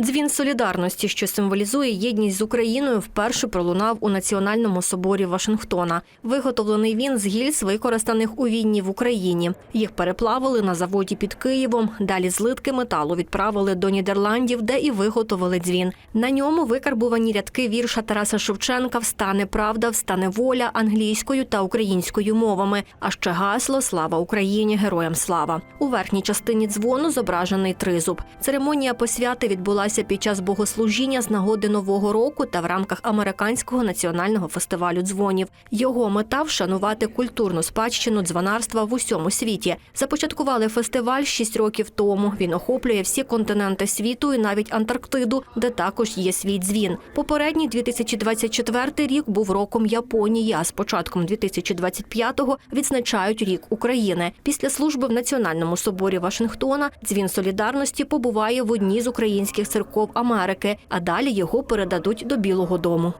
Дзвін солідарності, що символізує єдність з Україною, вперше пролунав у Національному соборі Вашингтона. Виготовлений він з гільз, використаних у війні в Україні. Їх переплавили на заводі під Києвом. Далі злитки металу відправили до Нідерландів, де і виготовили дзвін. На ньому викарбувані рядки вірша Тараса Шевченка Встане правда, встане воля англійською та українською мовами. А ще гасло Слава Україні! Героям слава! У верхній частині дзвону зображений тризуб. Церемонія посвяти відбулася під час богослужіння з нагоди нового року та в рамках американського національного фестивалю дзвонів. Його мета вшанувати культурну спадщину дзвонарства в усьому світі. Започаткували фестиваль шість років тому. Він охоплює всі континенти світу і навіть Антарктиду, де також є свій дзвін. Попередній 2024 рік був роком Японії. А з початком 2025-го відзначають рік України. Після служби в Національному соборі Вашингтона дзвін солідарності побуває в одній з українських церков Америки, а далі його передадуть до Білого Дому.